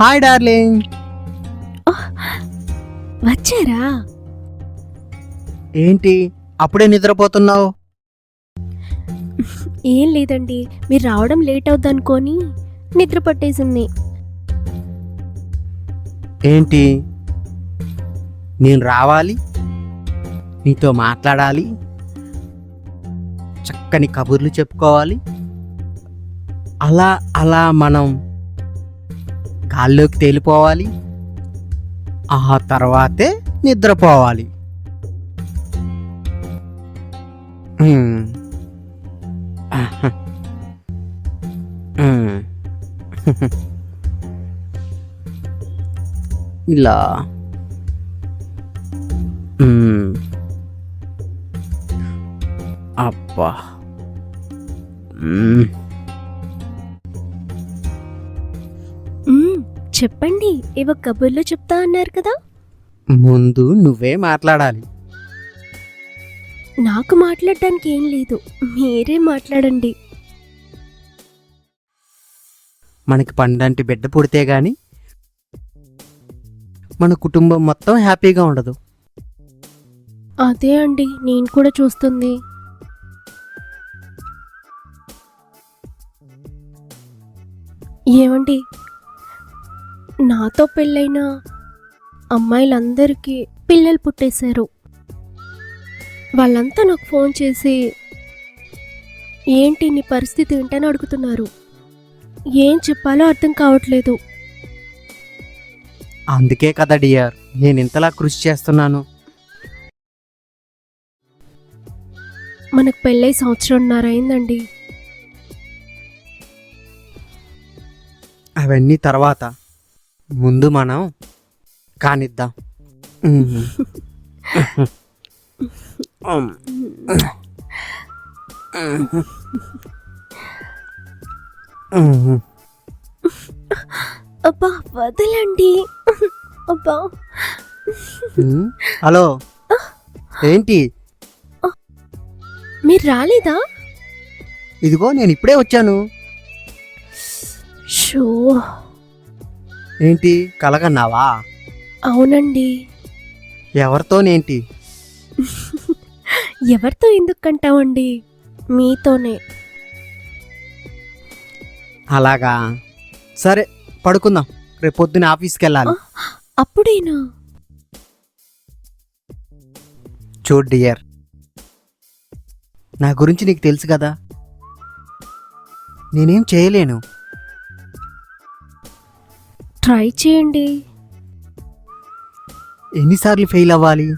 Hi darling వచ్చారా? ఏంటి? అప్పుడే నిద్రపోతున్నావు? ఏం లేదండి. మీరు రావడం లేట్ అవుద్దనుకొని నిద్ర పట్టేసింది. ఏంటి? నేను రావాలి? నీతో మాట్లాడాలి? చక్కని కబుర్లు చెప్పుకోవాలి? అలా అలా మనం గాల్లోకి తేలిపోవాలి. ఆ తర్వాతే నిద్రపోవాలి. హ్మ్. ఇలా. అబ్బా చెప్పండి ఏవో కబుర్లు చెప్తా అన్నారు కదా. ముందు నువ్వే మాట్లాడాలి. నాకు మాట్లాడడానికి ఏం లేదు మీరే మాట్లాడండి. మనకి పండంటి బిడ్డ పుడితే గాని మన కుటుంబం మొత్తం హ్యాపీగా ఉండదు. అదే అండి నేను కూడా చూస్తుంది. ఏమండి నాతో పెళ్ళైన అమ్మాయిలందరికీ పిల్లలు పుట్టేశారు. వాళ్ళంతా నాకు ఫోన్ చేసి ఏంటి నీ పరిస్థితి ఏంటని అడుగుతున్నారు. ఏం చెప్పాలో అర్థం కావట్లేదు. అందుకే కదా డియర్. నేను ఇంతలా కృషి చేస్తున్నాను. మనకు పెళ్ళై సంవత్సరంన్నర అయిందండి. అవన్నీ తర్వాత. ముందు మనం కానిద్దాం. మ్మ్. అబ్బా వదలండి. అబ్బా. హలో. ఏంటి? మీరు రాలేదా? ఇదిగో నేను ఇప్పుడే వచ్చాను. షో. ఏంటి కలగన్నావా? అవునండి. ఎవరితోనేంటి? ఎవరితో ఎందుకు కంటావండి? మీతోనే. అలాగా. సరే పడుకుందాం. రేపు పొద్దున్న ఆఫీస్కి వెళ్ళాలి అప్పుడేనా? చూడు డియర్ నా గురించి నీకు తెలుసు కదా? నేనేం చేయలేను. ట్రై చేయండి. ఎన్నిసార్లు ఫెయిల్ అవ్వాలి?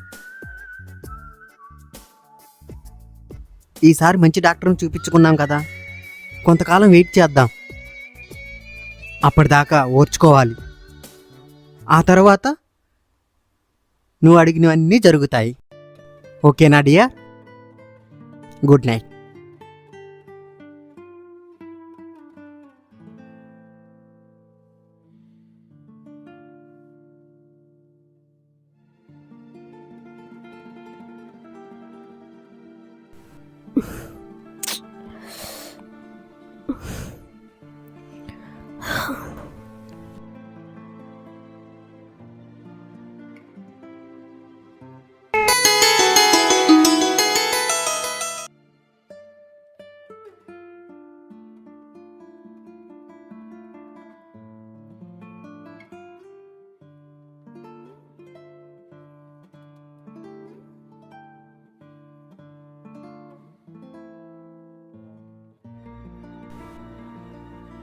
ఈసారి మంచి డాక్టర్ని చూపించుకున్నాం కదా. కొంతకాలం వెయిట్ చేద్దాం. అప్పటిదాకా ఓర్చుకోవాలి. ఆ తర్వాత నువ్వు అడిగినవన్నీ జరుగుతాయి. ఓకేనా డియర్? Good night.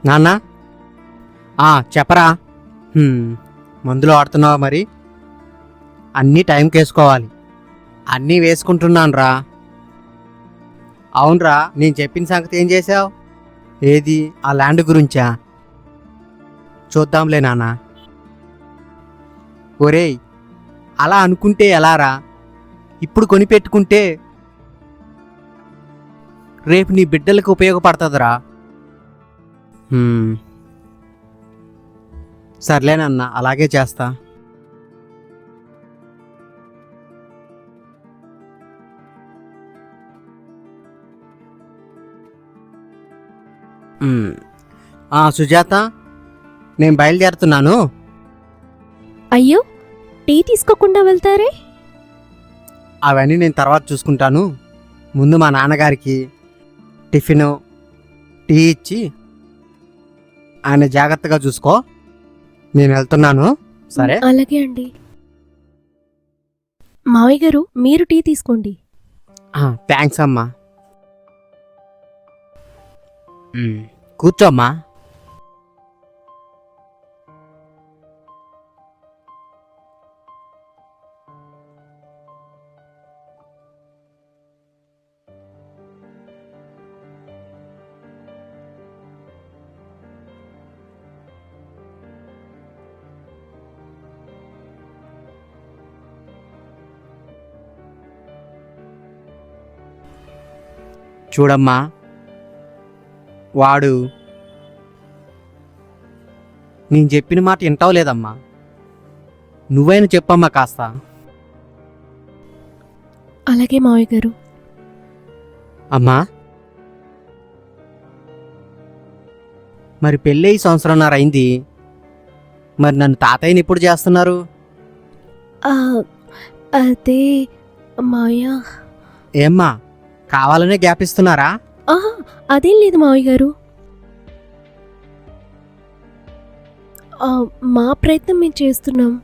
నాన్నా? ఆ, చెప్పరా. మందులు వాడుతున్నావా మరి? అన్నీ టైంకి వేసుకోవాలి అన్నీ వేసుకుంటున్నాను రా అవునరా నేను చెప్పిన సంగతి ఏం చేసావు ఏది? ఆ ల్యాండ్ గురించా? చూద్దాంలే నాన్న. ఒరేయ్ అలా అనుకుంటే ఎలారా? ఇప్పుడు కొనిపెట్టుకుంటే రేపు నీ బిడ్డలకు ఉపయోగపడుతుందిరా? సర్లేనన్నా అలాగే చేస్తా. సుజాత నేను బయలుదేరుతున్నాను. అయ్యో టీ తీసుకోకుండా వెళ్తారే? అవన్నీ నేను తర్వాత చూసుకుంటాను. ముందు మా నాన్నగారికి టిఫిను టీ ఇచ్చి ఆయన జాగ్రత్తగా చూసుకో. నేను వెళ్తున్నాను. సరే. అలాగే అండి. మావయ్య గారు మీరు టీ తీసుకోండి. థ్యాంక్స్ అమ్మా. మ్మ్. కూర్చోమ్మా చూడమ్మా. వాడు నేను చెప్పిన మాట వింటావు లేదమ్మా. నువ్వైనా చెప్పమ్మా కాస్త. అలాగే మావయ్య గారు. అమ్మా. మరి పెళ్ళి సంవత్సరంన్నర అయింది మరి నన్ను తాతయ్యని ఎప్పుడు చేస్తున్నారు? అదే మావయ్య. ఏమ్మా? కావాలనే గ్యాప్ ఇస్తున్నారా? ఆహా, అదేం లేదు మావయ్య గారు. ఆ, మా ప్రయత్నం మేము చేస్తున్నాం.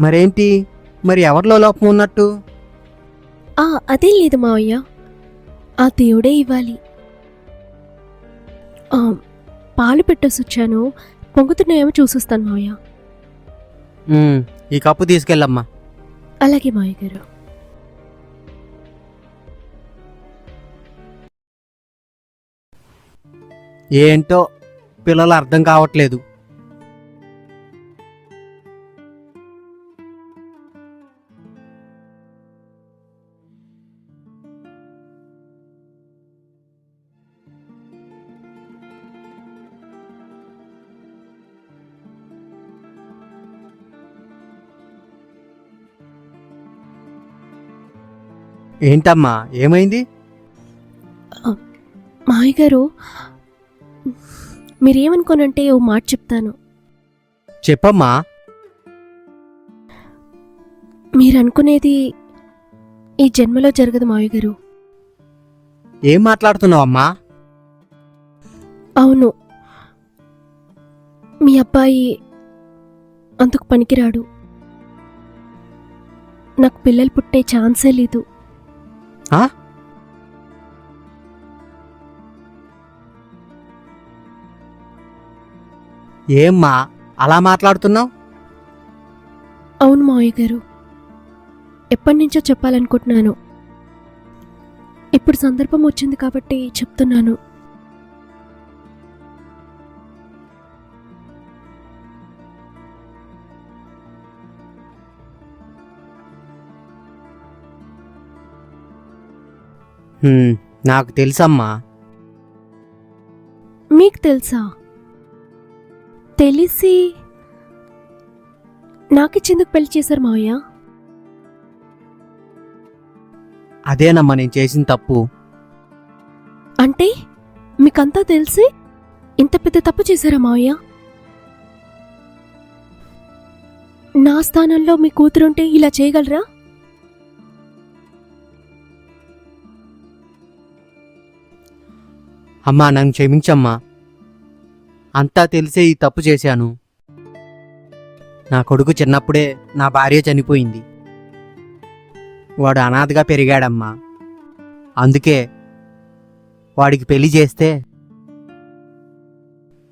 మరేంటి? మరి ఎవరిలో లోపం ఉన్నట్టు? ఆ, అదేం లేదు మావయ్య. ఆ దేవుడే ఇవ్వాలి. ఆ, పాలు పెట్టేసి వచ్చాను పొంగుతున్నాయేమో చూసొస్తాను మావయ్య. ఉమ్, ఈ కప్పు తీసుకెళ్ళమ్మా. అలాగే మావయ్య గారు. ఏంటో పిల్లలు అర్థం కావట్లేదు. ఏంటమ్మా? ఏమైంది? మాయగారు గారు మీరేమనుకోనంటే ఓ మాట చెప్తాను. చెప్పమ్మా. మీరు అనుకునేది ఈ జన్మలో జరగదు మావయ్య గారు. ఏం మాట్లాడుతున్నావమ్మా? అవును. మీ అబ్బాయి అంతకు పనికిరాడు. నాకు పిల్లలు పుట్టే ఛాన్సే లేదు. ఆ? ఏమ్మా అలా మాట్లాడుతున్నావు? అవును మావయ్య గారు. ఎప్పటి నుంచో చెప్పాలనుకుంటున్నాను. ఇప్పుడు సందర్భం వచ్చింది కాబట్టి చెప్తున్నాను. నాకు తెలుసమ్మా. మీకు తెలుసా? తెలిసి నాకిచ్చేందుకు పెళ్ళి చేశారు మావయ్య? అదేనమ్మా నేను చేసిన తప్పు. అంటే మీకంతా తెలిసి ఇంత పెద్ద తప్పు చేశారా మావయ్య? నా స్థానంలో మీ కూతురుంటే ఇలా చేయగలరా? అమ్మా నన్ను క్షమించమ్మా. అంతా తెలిసే ఈ తప్పు చేశాను. నా కొడుకు చిన్నప్పుడే నా భార్య చనిపోయింది. వాడు అనాథగా పెరిగాడమ్మా. అందుకే వాడికి పెళ్ళి చేస్తే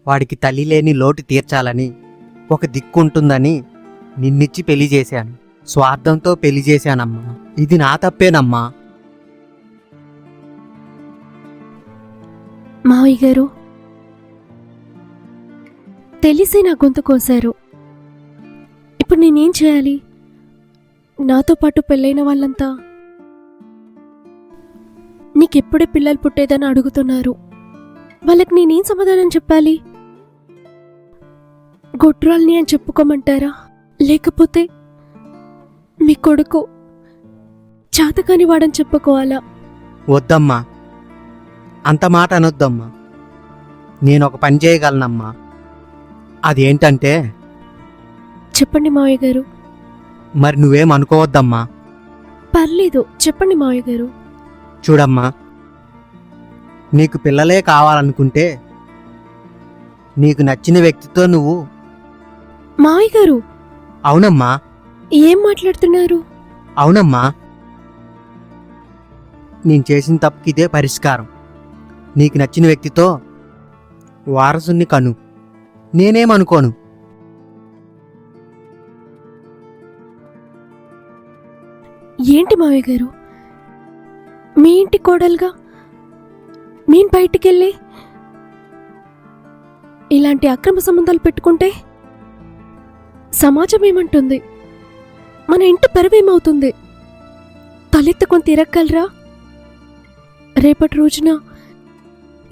వాడికి తల్లి లేని లోటు తీర్చాలని ఒక దిక్కు ఉంటుందని నిన్నిచ్చి పెళ్ళి చేశాను. స్వార్థంతో పెళ్ళి చేశానమ్మా. ఇది నా తప్పేనమ్మా. మావయ్య గారు తెలిసి నా గొంతు కోసారు. ఇప్పుడు నేనేం చేయాలి? నాతో పాటు పెళ్ళైన వాళ్ళంతా? నీకెప్పుడే పిల్లలు పుట్టేదని అడుగుతున్నారు. వాళ్ళకి నేనేం సమాధానం చెప్పాలి? గొడ్రాల్ని అని చెప్పుకోమంటారా? లేకపోతే మీ కొడుకు చాతకాని వాడని చెప్పుకోవాలా? వద్దమ్మా. అంత మాట అనొద్దమ్మా. నేను ఒక పని చేయగలనమ్మా. అదేంటంటే? చెప్పండి మావయ్య గారు. మరి నువ్వేం అనుకోవద్దమ్మా. పర్లేదు చెప్పండి మావయ్య గారు. చూడమ్మా. నీకు పిల్లలే కావాలనుకుంటే నీకు నచ్చిన వ్యక్తితో నువ్వు మావయ్య గారు. అవునమ్మా. ఏం మాట్లాడుతున్నారు? అవునమ్మా. నేను చేసిన తప్పుకి ఇదే పరిష్కారం. నీకు నచ్చిన వ్యక్తితో వారసుని కను. నేనేమనుకోను. ఏంటి మావయ్య గారు? మీ ఇంటి కోడలుగా? నేను బయటికెళ్ళి ఇలాంటి అక్రమ సంబంధాలు పెట్టుకుంటే సమాజం ఏమంటుంది? మన ఇంటి పెరవేమవుతుంది తలెత్తుకొని తిరగలరా రేపటి రోజున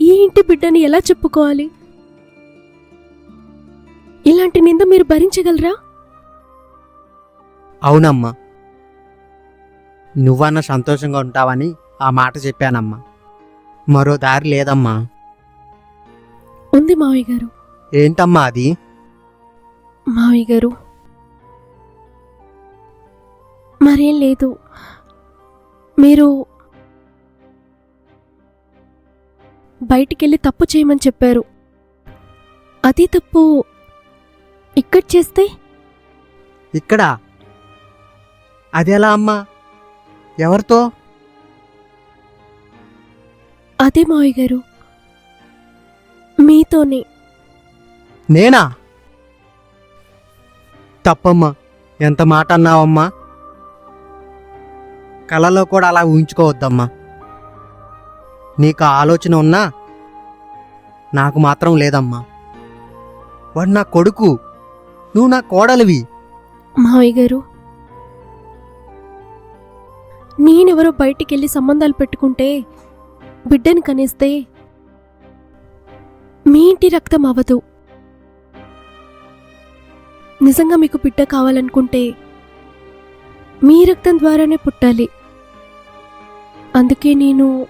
ఈ ఇంటి బిడ్డని ఎలా చెప్పుకోవాలి? ఇలాంటి నింద మీరు భరించగలరా? అవునమ్మా. నువ్వన్న సంతోషంగా ఉంటావని ఆ మాట చెప్పానమ్మా. మరో దారి లేదమ్మా. ఉంది మావయ్య గారు. ఏంటమ్మా అది? మావయ్య గారు. మరేం లేదు. మీరు బయటికెళ్ళి తప్పు చేయమని చెప్పారు. అది తప్పు ఇక్కడ చేస్తే? ఇక్కడ. అదెలా అమ్మా? ఎవరితో? అదే మావయ్య గారు. మీతోనే. నేనా? తప్పమ్మా ఎంత మాట అన్నావమ్మా? కలలో కూడా అలా ఊహించుకోవద్దమ్మా. నీకు ఆలోచన ఉన్నా నాకు మాత్రం లేదమ్మా. వాడు నా కొడుకు. నువ్వు నా కోడలివి. మావయ్య గారు నేనెవరో బయటికెళ్ళి సంబంధాలు పెట్టుకుంటే బిడ్డని కనేస్తే మీ ఇంటి రక్తం అవ్వదు. నిజంగా మీకు బిడ్డ కావాలనుకుంటే మీ రక్తం ద్వారానే పుట్టాలి. అందుకే నేను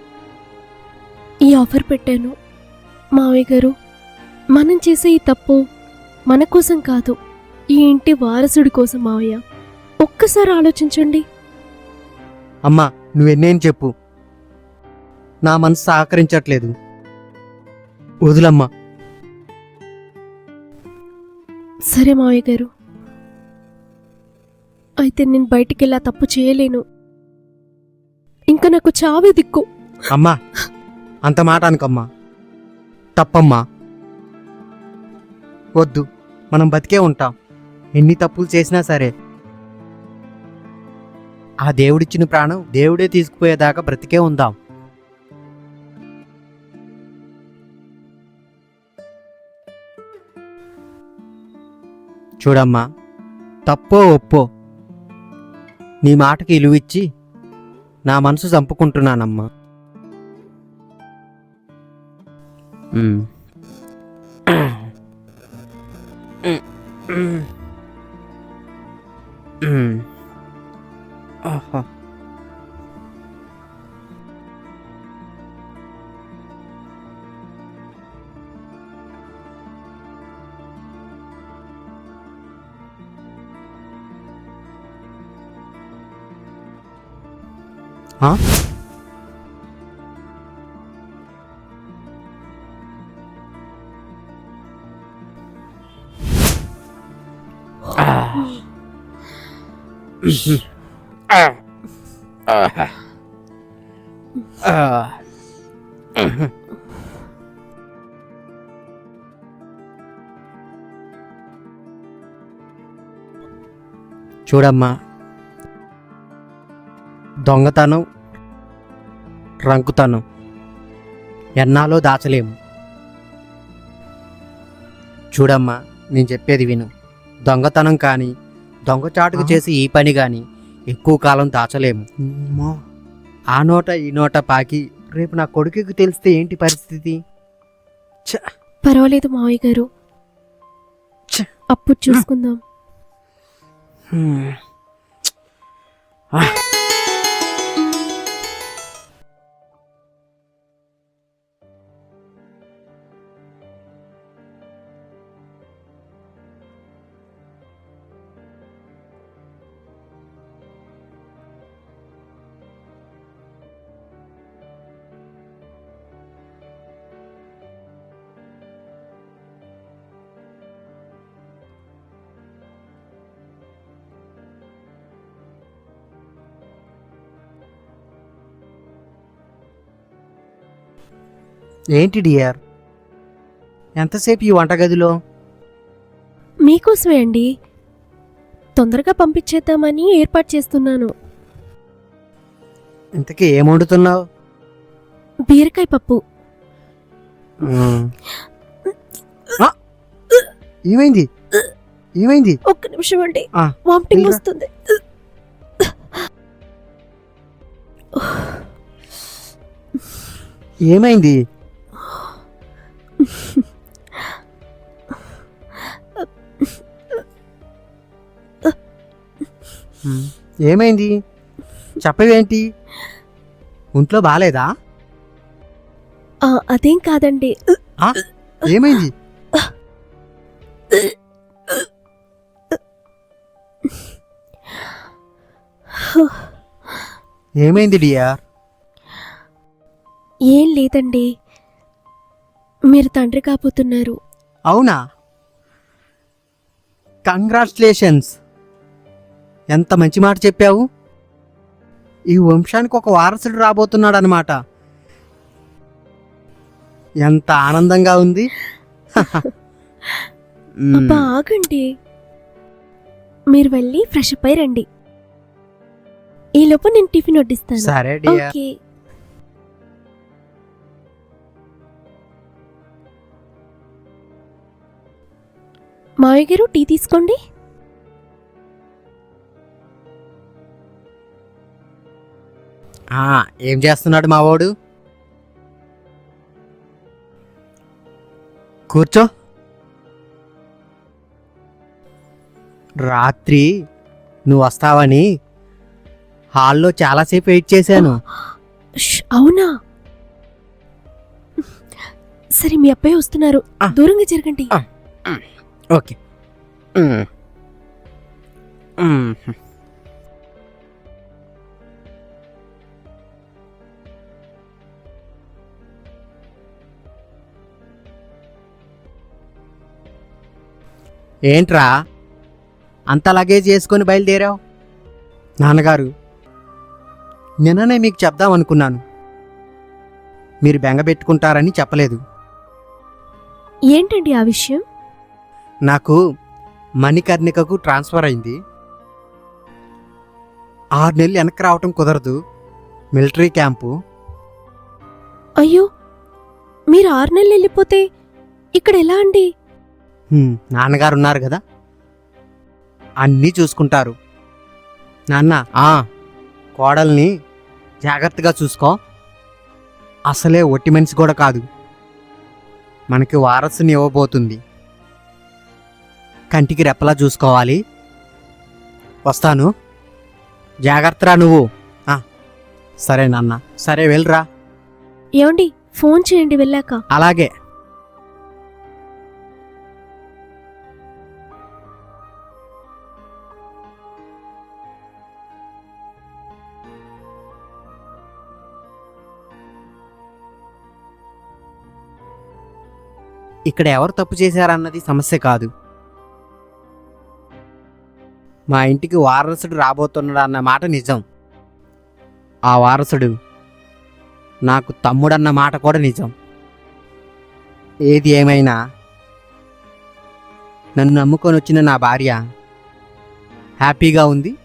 ఈ ఆఫర్ పెట్టాను. మావయ్య గారు మనం చేసే ఈ తప్పు మన కోసం కాదు. ఈ ఇంటి వారసుడి కోసం మావయ్య. ఒక్కసారి ఆలోచించండి. అమ్మా నువ్వెన్నేం చెప్పు? నా మనసు సహకరించట్లేదు. వదులమ్మా. సరే మావయ్య గారు. అయితే నేను బయటికెళ్ళి ఆ తప్పు చేయలేను. ఇంకా నాకు చావే దిక్కు. అమ్మా అంత మాట అనుకమ్మా. తప్పమ్మా. వద్దు మనం బతికే ఉంటాం. ఎన్ని తప్పులు చేసినా సరే. ఆ దేవుడిచ్చిన ప్రాణం దేవుడే తీసుకుపోయేదాకా బ్రతికే ఉందాం. చూడమ్మా తప్పో ఒప్పో నీ మాటకి ఇలువిచ్చి నా మనసు చంపుకుంటున్నానమ్మా. Mm. ఆ? చూడమ్మా దొంగతనం రంకుతనం ఎన్నాలో దాచలేము. చూడమ్మా నేను చెప్పేది విను. దొంగతనం కానీ దొంగచాటుకు చేసి ఈ పని కానీ ఎక్కువ కాలం దాచలేము. ఆ నోట ఈ నోట పాకి రేపు నా కొడుకుకి తెలిస్తే ఏంటి పరిస్థితి? పర్వాలేదు మావయ్య గారు. అప్పుడు చూసుకుందాం. ఏంటి డియర్? ఎంతసేపు ఈ వంటగదిలో? మీకోసమే అండి. తొందరగా పంపించేద్దామని ఏర్పాటు చేస్తున్నాను. ఇంతకీ ఏం వండుతున్నావు? బీరకాయ పప్పు! ఏమైంది? ఏమైంది? ఒక్క నిమిషం అండి. ఆ, వామిటింగ్. వస్తుంది. ఏమైంది. ఏమైంది? చెప్పవేంటి? ఒంట్లో బాగాలేదా అదేం కాదండి? ఏమైంది? ఏమైంది డియర్? ఏం లేదండి. మీరు తండ్రి కాబోతున్నారు. అవునా? కంగ్రాచులేషన్స్ ఎంత మంచి మాట చెప్పావు. ఈ వంశానికి ఒక వారసుడు రాబోతున్నాడు అనమాట ఎంత ఆనందంగా ఉంది. అబ్బా ఆగండి. మీరు వెళ్ళి ఫ్రెష్ అప్ అయి రండి. ఈలోపు నేను టిఫిన్ వడ్డిస్తాను. సరే డియర్ ఓకే. మావయ్య గారు టీ తీసుకోండి. ఆ, ఏం చేస్తున్నాడు మావాడు? కూర్చో. రాత్రి నువ్వు వస్తావని హాల్లో చాలాసేపు వెయిట్ చేశాను. ష్, అవునా? సరే మీ అబ్బాయి వస్తున్నారు. ఆ. దూరంగా జరగండి. ఆ. ఓకే. ఏంట్రా? అంత లగేజ్ చేసుకొని బయలుదేరావు? నాన్నగారు. నిన్ననే మీకు చెప్దాం అనుకున్నాను. మీరు బెంగ పెట్టుకుంటారని చెప్పలేదు. ఏంటండి ఆ విషయం? నాకు మణికర్ణికకు ట్రాన్స్ఫర్ అయింది. ఆరు నెలలు వెనక్కి రావటం కుదరదు. Military camp. అయ్యో మీరు ఆరు నెలలు వెళ్ళిపోతే ఇక్కడ ఎలా అండి? హ్మ్, నాన్నగారు ఉన్నారు కదా. అన్నీ చూసుకుంటారు. నాన్న ఆ, కోడల్ని జాగ్రత్తగా చూసుకో. అసలే ఒట్టి మనిషి కూడా కాదు. మనకి వారసుని ఇవ్వబోతుంది. కంటికి రెప్పలా చూసుకోవాలి. వస్తాను. జాగ్రత్తరా నువ్వు. సరే నాన్న. సరే వెళ్ళరా. ఏమండి ఫోన్ చేయండి వెళ్ళాక. అలాగే. ఇక్కడ ఎవరు తప్పు చేశారన్నది సమస్య కాదు. మా ఇంటికి వారసుడు రాబోతున్నాడు అన్న మాట నిజం. ఆ వారసుడు నాకు తమ్ముడన్న మాట కూడా నిజం. ఏది ఏమైనా నన్ను నమ్ముకొని వచ్చిన నా భార్య హ్యాపీగా ఉంది.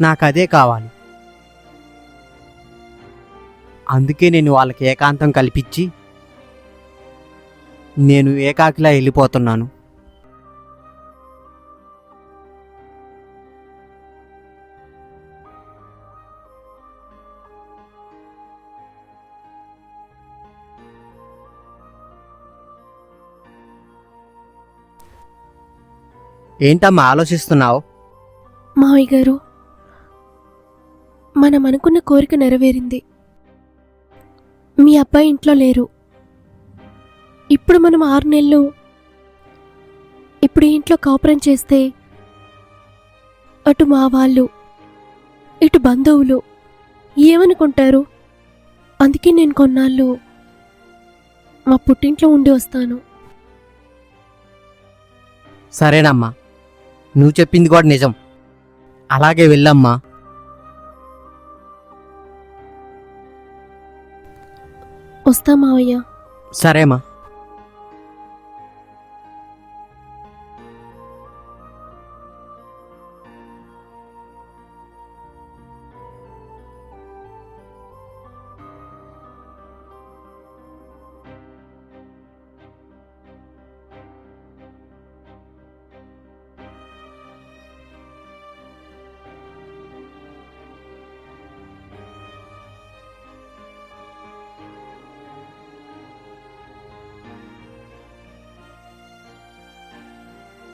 నాకు అదే కావాలి. అందుకే నేను వాళ్ళకి ఏకాంతం కల్పించి నేను ఏకాకిలా వెళ్ళిపోతున్నాను. ఏంటమ్మా ఆలోచిస్తున్నావు? మావయ్య గారు మనం అనుకున్న కోరిక నెరవేరింది. మీ అబ్బాయి ఇంట్లో లేరు. ఇప్పుడు మనం ఆరు నెలలు ఇప్పుడు ఇంట్లో కాపురం చేస్తే అటు మా వాళ్ళు ఇటు బంధువులు ఏమనుకుంటారు? అందుకే నేను కొన్నాళ్ళు మా పుట్టింట్లో ఉండి వస్తాను. సరేనమ్మా. నువ్వు చెప్పింది కూడా నిజం. అలాగే వెళ్ళమ్మా. వస్తా మావయ్య. సరేమ్మా